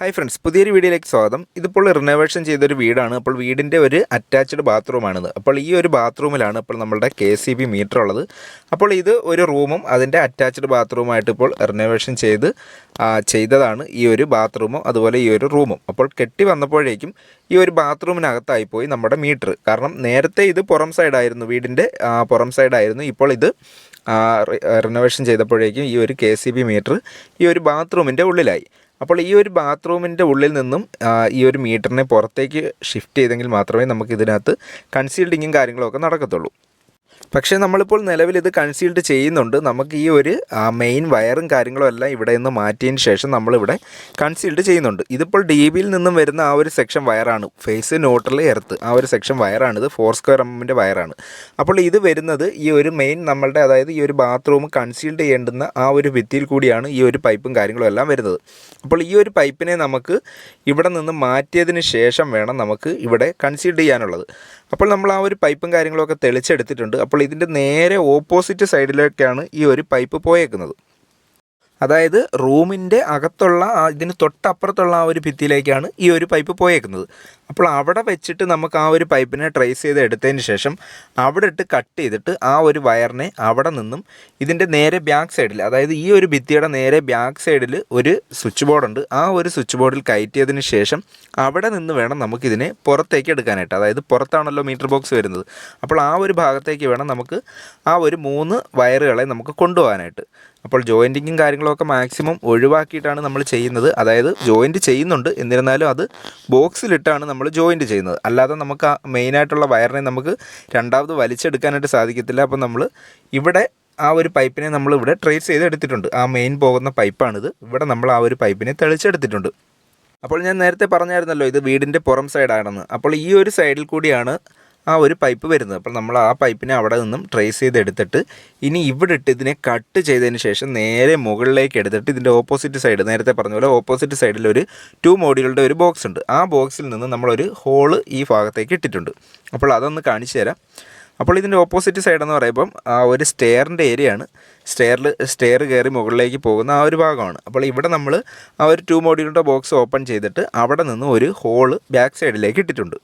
Hi friends പുതിയൊരു വീഡിയോയിലേക്ക് സ്വാഗതം. ഇതിപ്പോൾ റിനോവേഷൻ ചെയ്തൊരു വീടാണ്. അപ്പോൾ വീടിന്റെ ഒരു അറ്റാച്ച്ഡ് ബാത്റൂമാണിത് അപ്പോൾ ഈ ഒരു ബാത്റൂമിലാണ് ഇപ്പോൾ നമ്മുടെ കെ സി ബി മീറ്റർ ഉള്ളത്. അപ്പോൾ ഇത് ഒരു റൂമും അതിന്റെ അറ്റാച്ച്ഡ് ബാത്റൂമായിട്ട് ഇപ്പോൾ റിനോവേഷൻ ചെയ്ത് ചെയ്തതാണ് ഈ ഒരു ബാത്റൂമും അതുപോലെ ഈ ഒരു റൂമും അപ്പോൾ കെട്ടി വന്നപ്പോഴേക്കും ഈ ഒരു ബാത്റൂമിനകത്തായി പോയി നമ്മുടെ മീറ്റർ കാരണം നേരത്തെ ഇത് പുറം സൈഡായിരുന്നു വീടിന്റെ പുറം സൈഡായിരുന്നു ഇപ്പോൾ ഇത് റിനോവേഷൻ ചെയ്തപ്പോഴേക്കും ഈ ഒരു കെ സി ബി മീറ്റർ ഈ ഒരു ബാത്റൂമിന്റെ ഉള്ളിലായി. അപ്പോൾ ഈ ഒരു ബാത്റൂമിന്റെ ഉള്ളിൽ നിന്നും ഈ ഒരു മീറ്ററിനെ പുറത്തേക്ക് ഷിഫ്റ്റ് ചെയ്തെങ്കിൽ മാത്രമേ നമുക്ക് ഇതിനകത്ത് കൺസീൽഡിങ്ങും കാര്യങ്ങളൊക്കെ നടക്കത്തുള്ളൂ. പക്ഷേ നമ്മളിപ്പോൾ നിലവിൽ ഇത് കൺസീൽഡ് ചെയ്യുന്നുണ്ട്. നമുക്ക് ഈ ഒരു മെയിൻ വയറും കാര്യങ്ങളും എല്ലാം ഇവിടെ നിന്ന് മാറ്റിയതിന് ശേഷം നമ്മളിവിടെ കൺസീൽഡ് ചെയ്യുന്നുണ്ട്. ഇതിപ്പോൾ ഡി ബിയിൽ നിന്നും വരുന്ന ആ ഒരു സെക്ഷൻ വയറാണ്. ഫേസ് ന്യൂട്രൽ എർത്ത് ആ ഒരു സെക്ഷൻ വയറാണിത് ഫോർ സ്ക്വയർ എമ്മിന്റെ വയറാണ്. അപ്പോൾ ഇത് വരുന്നത് ഈ ഒരു മെയിൻ നമ്മളുടെ അതായത് ഈ ഒരു ബാത്റൂം കൺസീൽഡ് ചെയ്യേണ്ടുന്ന ആ ഒരു ഭിത്തിയിൽ കൂടിയാണ് ഈ ഒരു പൈപ്പും കാര്യങ്ങളും എല്ലാം വരുന്നത്. അപ്പോൾ ഈ ഒരു പൈപ്പിനെ നമുക്ക് ഇവിടെ നിന്ന് മാറ്റിയതിന് ശേഷം വേണം നമുക്ക് ഇവിടെ കൺസീൽഡ് ചെയ്യാനുള്ളത്. അപ്പോൾ നമ്മൾ ആ ഒരു പൈപ്പും കാര്യങ്ങളൊക്കെ തെളിച്ചെടുത്തിട്ടുണ്ട്. അപ്പോൾ ഇതിന്റെ നേരെ ഓപ്പോസിറ്റ് സൈഡിലേക്കാണ് ഈ ഒരു പൈപ്പ് പോയേക്കുന്നത്. അതായത് റൂമിന്റെ അകത്തുള്ള ഇതിന് തൊട്ടപ്പുറത്തുള്ള ആ ഒരു ഭിത്തിയിലേക്കാണ് ഈ ഒരു പൈപ്പ് പോയേക്കുന്നത്. അപ്പോൾ അവിടെ വെച്ചിട്ട് നമുക്ക് ആ ഒരു പൈപ്പിനെ ട്രേസ് ചെയ്ത് എടുത്തതിന് ശേഷം അവിടെ ഇട്ട് കട്ട് ചെയ്തിട്ട് ആ ഒരു വയറിനെ അവിടെ നിന്നും ഇതിന്റെ നേരെ ബാക്ക് സൈഡിൽ അതായത് ഈ ഒരു ഭിത്തിയുടെ നേരെ ബാക്ക് സൈഡിൽ ഒരു സ്വിച്ച് ബോർഡുണ്ട് ആ ഒരു സ്വിച്ച് ബോർഡിൽ കയറ്റിയതിന് ശേഷം അവിടെ നിന്ന് വേണം നമുക്കിതിനെ പുറത്തേക്ക് എടുക്കാനായിട്ട്. അതായത് പുറത്താണല്ലോ മീറ്റർ ബോക്സ് വരുന്നത്. അപ്പോൾ ആ ഒരു ഭാഗത്തേക്ക് വേണം നമുക്ക് ആ ഒരു മൂന്ന് വയറുകളെ നമുക്ക് കൊണ്ടുപോകാനായിട്ട്. അപ്പോൾ ജോയിന്റിങ്ങും കാര്യങ്ങളൊക്കെ മാക്സിമം ഒഴിവാക്കിയിട്ടാണ് നമ്മൾ ചെയ്യുന്നത്. അതായത് ജോയിന്റ് ചെയ്യുന്നുണ്ട്. എന്നിരുന്നാലും അത് ബോക്സിലിട്ടാണ് നമ്മൾ ജോയിന്റ് ചെയ്യുന്നത്. അല്ലാതെ നമുക്ക് ആ മെയിനായിട്ടുള്ള വയറിനെ നമുക്ക് രണ്ടാമത് വലിച്ചെടുക്കാനായിട്ട് സാധിക്കത്തില്ല. അപ്പോൾ നമ്മൾ ഇവിടെ ആ ഒരു പൈപ്പിനെ നമ്മൾ ഇവിടെ ട്രേസ് ചെയ്ത് എടുത്തിട്ടുണ്ട്. ആ മെയിൻ പോകുന്ന പൈപ്പാണിത്. ഇവിടെ നമ്മൾ ആ ഒരു പൈപ്പിനെ തെളിച്ചെടുത്തിട്ടുണ്ട്. അപ്പോൾ ഞാൻ നേരത്തെ പറഞ്ഞായിരുന്നല്ലോ ഇത് വീടിന്റെ പുറം സൈഡാണെന്ന് അപ്പോൾ ഈ ഒരു സൈഡിൽ കൂടിയാണ് ആ ഒരു പൈപ്പ് വരുന്നത്. അപ്പോൾ നമ്മൾ ആ പൈപ്പിനെ അവിടെ നിന്നും ട്രേസ് ചെയ്ത് എടുത്തിട്ട് ഇനി ഇവിടെ ഇട്ട് ഇതിനെ കട്ട് ചെയ്തതിന് ശേഷം നേരെ മുകളിലേക്ക് എടുത്തിട്ട് ഇതിന്റെ ഓപ്പോസിറ്റ് സൈഡ് നേരത്തെ പറഞ്ഞ പോലെ ഓപ്പോസിറ്റ് സൈഡിൽ ഒരു ടു മോഡികളുടെ ഒരു ബോക്സ് ഉണ്ട്. ആ ബോക്സിൽ നിന്ന് നമ്മളൊരു ഹോൾ ഈ ഭാഗത്തേക്ക് ഇട്ടിട്ടുണ്ട്. അപ്പോൾ അതൊന്ന് കാണിച്ചു തരാം. അപ്പോൾ ഇതിന്റെ ഓപ്പോസിറ്റ് സൈഡ് എന്ന് പറയുമ്പം ആ ഒരു സ്റ്റെയറിന്റെ ഏരിയയാണ് സ്റ്റെയറിൽ സ്റ്റെയർ കയറി മുകളിലേക്ക് പോകുന്ന ആ ഒരു ഭാഗമാണ്. അപ്പോൾ ഇവിടെ നമ്മൾ ആ ഒരു ടു മോഡ്യൂളിന്റെ ബോക്സ് ഓപ്പൺ ചെയ്തിട്ട് അവിടെ നിന്ന് ഒരു ഹോൾ ബാക്ക് സൈഡിലേക്ക് ഇട്ടിട്ടുണ്ട്.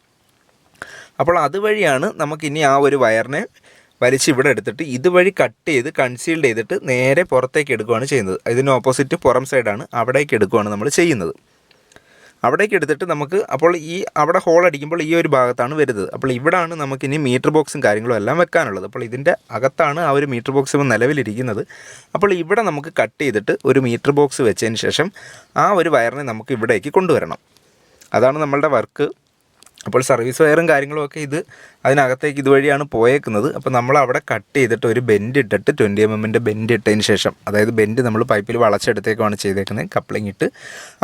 അപ്പോൾ അതുവഴിയാണ് നമുക്കിനി ആ ഒരു വയറിനെ വലിച്ച് ഇവിടെ എടുത്തിട്ട് ഇതുവഴി കട്ട് ചെയ്ത് കൺസീൽഡ് ചെയ്തിട്ട് നേരെ പുറത്തേക്ക് എടുക്കുകയാണ് ചെയ്യുന്നത്. ഇതിന് ഓപ്പോസിറ്റ് പുറം സൈഡാണ് അവിടേക്ക് എടുക്കുകയാണ് നമ്മൾ ചെയ്യുന്നത്. അവിടേക്ക് എടുത്തിട്ട് നമുക്ക് അപ്പോൾ ഈ അവിടെ ഹോൾ അടിക്കുമ്പോൾ ഈ ഒരു ഭാഗത്താണ് വരുന്നത്. അപ്പോൾ ഇവിടാണ് നമുക്കിനി മീറ്റർ ബോക്സും കാര്യങ്ങളും എല്ലാം വെക്കാനുള്ളത്. അപ്പോൾ ഇതിന്റെ അകത്താണ് ആ ഒരു മീറ്റർ ബോക്സ് ഇപ്പോൾ നിലവിലിരിക്കുന്നത്. അപ്പോൾ ഇവിടെ നമുക്ക് കട്ട് ചെയ്തിട്ട് ഒരു മീറ്റർ ബോക്സ് വെച്ചതിന് ശേഷം ആ ഒരു വയറിനെ നമുക്ക് ഇവിടേക്ക് കൊണ്ടുവരണം. അതാണ് നമ്മളുടെ വർക്ക് അപ്പോൾ സർവീസ് വയറും കാര്യങ്ങളും ഒക്കെ ഇത് അതിനകത്തേക്ക് ഇതുവഴിയാണ് പോയേക്കുന്നത്. അപ്പോൾ നമ്മൾ അവിടെ കട്ട് ചെയ്തിട്ട് ഒരു ബെൻഡ് ഇട്ടിട്ട് ട്വന്റി എം എമ്മിന്റെ ബെൻഡ് ഇട്ടതിന് ശേഷം അതായത് ബെൻഡ് നമ്മൾ പൈപ്പിൽ വളച്ചെടുത്തേക്കുമാണ് ചെയ്തേക്കുന്നത്. കപ്ലിംഗ് ഇട്ട്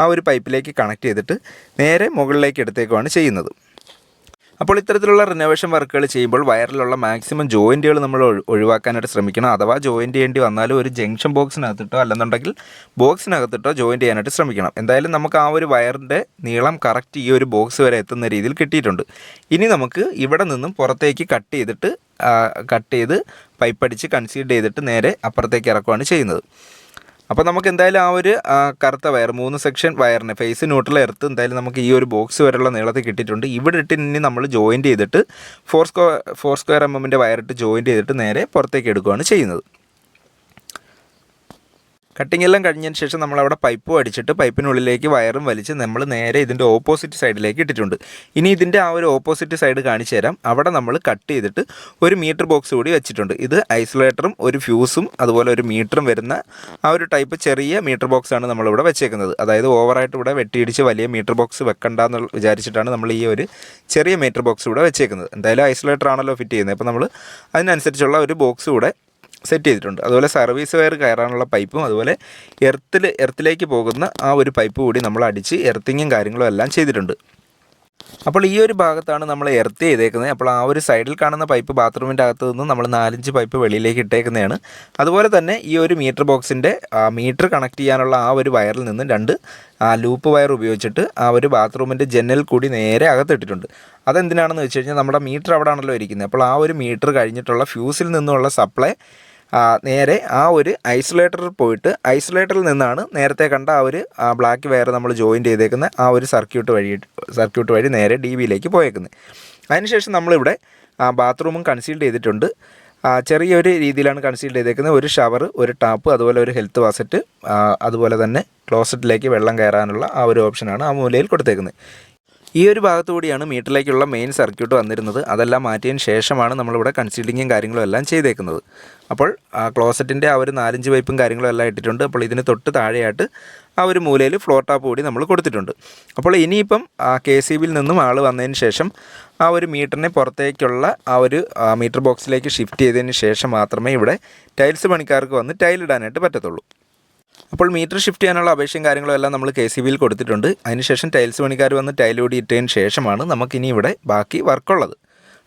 ആ ഒരു പൈപ്പിലേക്ക് കണക്ട് ചെയ്തിട്ട് നേരെ മുകളിലേക്ക് എടുത്തേക്കുമാണ് ചെയ്യുന്നത്. അപ്പോൾ ഇത്തരത്തിലുള്ള റിനോവേഷൻ വർക്കുകൾ ചെയ്യുമ്പോൾ വയറിലുള്ള മാക്സിമം ജോയിന്റുകൾ നമ്മൾ ഒഴി- ഒഴിവാക്കാനായിട്ട് ശ്രമിക്കണം. അഥവാ ജോയിന്റ് ചെയ്യേണ്ടി വന്നാലും ഒരു ജംഗ്ഷൻ ബോക്സിനകത്തിട്ടോ അല്ലെന്നുണ്ടെങ്കിൽ ബോക്സിനകത്തിട്ടോ ജോയിന്റ് ചെയ്യാനായിട്ട് ശ്രമിക്കണം. എന്തായാലും നമുക്ക് ആ ഒരു വയറിന്റെ നീളം കറക്റ്റ് ഈ ഒരു ബോക്സ് വരെ എത്തുന്ന രീതിയിൽ കിട്ടിയിട്ടുണ്ട്. ഇനി നമുക്ക് ഇവിടെ നിന്നും പുറത്തേക്ക് കട്ട് ചെയ്തിട്ട് കട്ട് ചെയ്ത് പൈപ്പടിച്ച് കൺസീഡ് ചെയ്തിട്ട് നേരെ അപ്പുറത്തേക്ക് ഇറക്കുകയാണ് ചെയ്യുന്നത്. അപ്പോൾ നമുക്ക് എന്തായാലും ആ ഒരു കറുത്ത വയർ മൂന്ന് സെക്ഷൻ വയറിന് ഫേസ് ന്യൂട്രൽ എർത്ത് എന്തായാലും നമുക്ക് ഈ ഒരു ബോക്സ് വരെയുള്ള നീളത്തിൽ കിട്ടിയിട്ടുണ്ട്. ഇവിടെ ഇട്ട് ഇനി നമ്മൾ ജോയിന്റ് ചെയ്തിട്ട് four square four square M എമ്മിന്റെ വയറിട്ട് ജോയിന്റ് ചെയ്തിട്ട് നേരെ പുറത്തേക്ക് എടുക്കുകയാണ് ചെയ്യുന്നത്. കട്ടിംഗ് എല്ലാം കഴിഞ്ഞതിന് ശേഷം നമ്മൾ അവിടെ പൈപ്പും അടിച്ചിട്ട് പൈപ്പിനുള്ളിലേക്ക് വയറും വലിച്ച് നമ്മൾ നേരെ ഇതിന്റെ ഓപ്പോസിറ്റ് സൈഡിലേക്ക് ഇട്ടിട്ടുണ്ട്. ഇനി ഇതിന്റെ ആ ഒരു ഓപ്പോസിറ്റ് സൈഡ് കാണിച്ചു തരാം. അവിടെ നമ്മൾ കട്ട് ചെയ്തിട്ട് ഒരു മീറ്റർ ബോക്സ് കൂടി വെച്ചിട്ടുണ്ട്. ഇത് ഐസൊലേറ്ററും ഒരു ഫ്യൂസും അതുപോലെ ഒരു മീറ്ററും വരുന്ന ആ ഒരു ടൈപ്പ് ചെറിയ മീറ്റർ ബോക്സാണ് നമ്മളിവിടെ വെച്ചേക്കുന്നത്. അതായത് ഓവറായിട്ട് ഇവിടെ വെട്ടിയിടിച്ച് വലിയ മീറ്റർ ബോക്സ് വെക്കണ്ട എന്ന് വിചാരിച്ചിട്ടാണ് നമ്മൾ ഈ ഒരു ചെറിയ മീറ്റർ ബോക്സ് ഇവിടെ വെച്ചേക്കുന്നത്. എന്തായാലും ഐസൊലേറ്റർ ആണല്ലോ ഫിറ്റ് ചെയ്യുന്നത്. അപ്പോൾ നമ്മൾ അതിനനുസരിച്ചുള്ള ഒരു ബോക്സ് കൂടെ സെറ്റ് ചെയ്തിട്ടുണ്ട്. അതുപോലെ സർവീസ് വയർ കയറാനുള്ള പൈപ്പും അതുപോലെ എർത്തിൽ എർത്തിലേക്ക് പോകുന്ന ആ ഒരു പൈപ്പ് കൂടി നമ്മൾ അടിച്ച് എർത്തിങ്ങും കാര്യങ്ങളും എല്ലാം ചെയ്തിട്ടുണ്ട്. അപ്പോൾ ഈ ഒരു ഭാഗത്താണ് നമ്മൾ എർത്ത് ചെയ്തേക്കുന്നത്. അപ്പോൾ ആ ഒരു സൈഡിൽ കാണുന്ന പൈപ്പ് ബാത്റൂമിന്റെ അകത്ത് നിന്ന് നമ്മൾ നാലഞ്ച് പൈപ്പ് വെളിയിലേക്ക് ഇട്ടേക്കുന്നതാണ്. അതുപോലെ തന്നെ ഈ ഒരു മീറ്റർ ബോക്സിന്റെ മീറ്റർ കണക്ട് ചെയ്യാനുള്ള ആ ഒരു വയറിൽ നിന്ന് രണ്ട് ലൂപ്പ് വയർ ഉപയോഗിച്ചിട്ട് ആ ഒരു ബാത്റൂമിന്റെ ജനൽ കൂടി നേരെ അകത്തിട്ടിട്ടുണ്ട്. അതെന്തിനാണെന്ന് വെച്ച് കഴിഞ്ഞാൽ നമ്മുടെ മീറ്റർ അവിടെ ആണല്ലോ ഇരിക്കുന്നത്. അപ്പോൾ ആ ഒരു മീറ്റർ കഴിഞ്ഞിട്ടുള്ള ഫ്യൂസിൽ നിന്നുള്ള സപ്ലൈ നേരെ ആ ഒരു ഐസൊലേറ്ററിൽ പോയിട്ട് ഐസൊലേറ്ററിൽ നിന്നാണ് നേരത്തെ കണ്ട ആ ഒരു ബ്ലാക്ക് വയർ നമ്മൾ ജോയിൻ ചെയ്തേക്കുന്ന ആ ഒരു സർക്യൂട്ട് വഴി സർക്യൂട്ട് വഴി നേരെ ഡി ബിയിലേക്ക് പോയേക്കുന്നത് അതിനുശേഷം നമ്മളിവിടെ ബാത്റൂമും കൺസീൽ ചെയ്തിട്ടുണ്ട്. ചെറിയൊരു രീതിയിലാണ് കൺസീൽ ചെയ്തേക്കുന്നത് ഒരു ഷവർ ഒരു ടാപ്പ് അതുപോലെ ഒരു ഹെൽത്ത് വാസറ്റ് അതുപോലെ തന്നെ ക്ലോസറ്റിലേക്ക് വെള്ളം കയറാനുള്ള ആ ഒരു ഓപ്ഷനാണ് ആ മൂലയിൽ കൊടുത്തേക്കുന്നത് ഈ ഒരു ഭാഗത്തുകൂടിയാണ് മീറ്ററിലേക്കുള്ള മെയിൻ സർക്യൂട്ട് വന്നിരുന്നത്. അതെല്ലാം മാറ്റിയതിന് ശേഷമാണ് നമ്മളിവിടെ കൺസീലിങ്ങും കാര്യങ്ങളും എല്ലാം ചെയ്തേക്കുന്നത്. അപ്പോൾ ക്ലോസറ്റിന്റെ ആ ഒരു നാലഞ്ച് പൈപ്പും കാര്യങ്ങളും എല്ലാം ഇട്ടിട്ടുണ്ട്. അപ്പോൾ ഇതിന് തൊട്ട് താഴെയായിട്ട് ആ ഒരു മൂലയിൽ ഫ്ലോർ ടാപ്പ് കൂടി നമ്മൾ കൊടുത്തിട്ടുണ്ട്. അപ്പോൾ ഇനിയിപ്പം കെ സി ബിയിൽ നിന്നും ആൾ വന്നതിന് ശേഷം ആ ഒരു മീറ്ററിനെ പുറത്തേക്കുള്ള ആ ഒരു മീറ്റർ ബോക്സിലേക്ക് ഷിഫ്റ്റ് ചെയ്തതിന് ശേഷം മാത്രമേ ഇവിടെ ടൈൽസ് പണിക്കാർക്ക് വന്ന് ടൈലിടാനായിട്ട് പറ്റത്തുള്ളൂ. അപ്പോൾ മീറ്റർ ഷിഫ്റ്റ് ചെയ്യാനുള്ള അപേക്ഷയും കാര്യങ്ങളും എല്ലാം നമ്മൾ കെ സി ബിയിൽ കൊടുത്തിട്ടുണ്ട്. അതിനുശേഷം ടൈൽസ് പണിക്കാർ വന്ന് ടൈൽ കൂടി ഇട്ടതിന് ശേഷമാണ് നമുക്കിനി ഇവിടെ ബാക്കി വർക്കുള്ളത്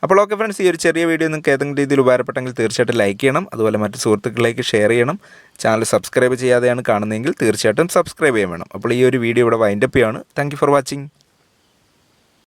അപ്പോൾ ഓക്കെ ഫ്രണ്ട്സ് ഈ ഒരു ചെറിയ വീഡിയോ നിങ്ങൾക്ക് ഏതെങ്കിലും രീതിയിൽ ഉപകാരപ്പെട്ടെങ്കിൽ തീർച്ചയായിട്ടും ലൈക്ക് ചെയ്യണം. അതുപോലെ മറ്റ് സുഹൃത്തുക്കളിലേക്ക് ഷെയർ ചെയ്യണം. ചാനൽ സബ്സ്ക്രൈബ് ചെയ്യാതെയാണ് കാണുന്നതെങ്കിൽ തീർച്ചയായിട്ടും സബ്സ്ക്രൈബ് ചെയ്യാൻ വേണം. അപ്പോൾ ഈ ഒരു വീഡിയോ ഇവിടെ വൈൻഡപ്പ് ചെയ്യാണ്. Thank for watching